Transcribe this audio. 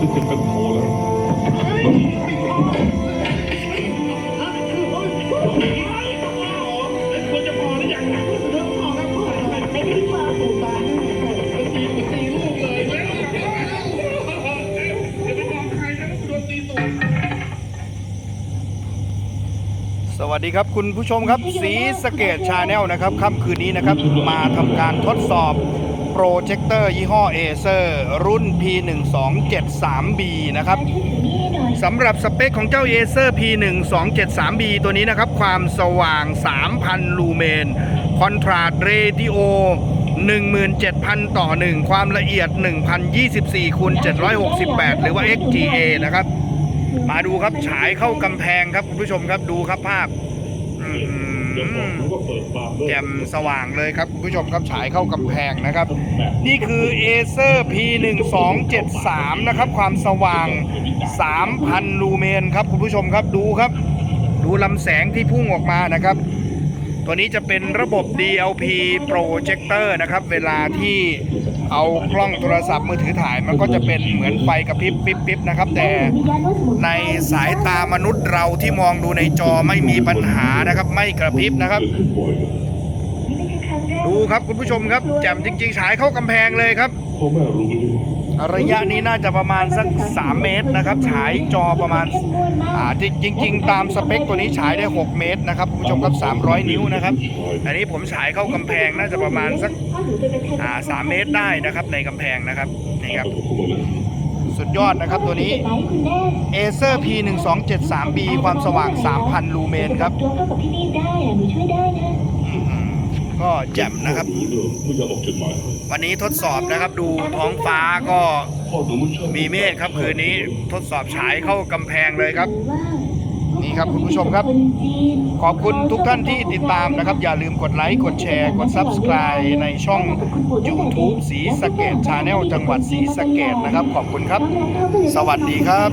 จะเจ็บกันพอแล้วควรจะพอหรือยังนะเรื่องพอแล้วพอแล้วไม่ได้มาปูตาตีตีลูกเลยแล้วอย่าไปบอกใครนะว่าโดนตีตัวสวัสดีครับคุณผู้ชมครับสีสะเกตชาแนลนะครับค่ำคืนนี้นะครับ มาทำการทดสอบ โปรเจคเตอร์ยี่ห้อเอเซอร์รุ่น P1273B นะครับสำหรับสเปคของเจ้า a อเซอร์ P1273B ตัวนี้นะครับ ความสว่าง 3,000 ลูเมน คอนทราสเรดิโอ17,000 ต่อ 1 ความละเอียด 1,024คูณ768 หรือว่า XGA นะครับ มาดูครับฉายเข้ากำแพงครับคุณผู้ชมครับดูครับภาพ แจ่มสว่างเลยครับคุณผู้ชมครับฉายเข้ากำแพงนะครับ นี่คือ Acer P1273 นะครับ ความสว่าง 3,000 ลูเมนครับคุณผู้ชมครับดูครับ ดูลำแสงที่พุ่งออกมานะครับ ตัวนี้จะเป็นระบบ DLP projector นะครับ เวลาที่เอากล้องโทรศัพท์มือถือถ่ายมันก็จะเป็นเหมือนไฟกระพริบปิ๊บปิ๊บนะครับ แต่ในสายตามนุษย์เราที่มองดูในจอไม่มีปัญหานะครับ ไม่กระพริบนะครับ ดูครับคุณผู้ชมครับแจ่มจริงๆ ฉายเข้ากำแพงเลยครับพ่อแม่รู้ ระยะนี้น่าจะประมาณสัก 3 เมตรนะครับ ฉายจอประมาณอ่าจริงๆตามสเปคตัวนี้ฉายได้ 6 เมตรนะครับคุณผู้ชมครับ 300 นิ้วนะครับ อันนี้ผมฉายเข้ากำแพงน่าจะประมาณสักอ่า3เมตรได้นะครับในกำแพงนะครับนี่ครับสุดยอดนะครับตัวนี้ Acer P1273B ความสว่าง 3,000 ลูเมนครับ ก็แจ่มนะครับ วันนี้ทดสอบนะครับดูท้องฟ้าก็มีเมฆครับคืนนี้ทดสอบฉายเข้ากำแพงเลยครับ นี่ครับคุณผู้ชมครับ ขอบคุณทุกท่านที่ติดตามนะครับ อย่าลืมกดไลค์ กดแชร์ กด Subscribe ในช่อง YouTube สีสะเกตชาแนลจังหวัดสีสะเกตนะครับ ขอบคุณครับ สวัสดีครับ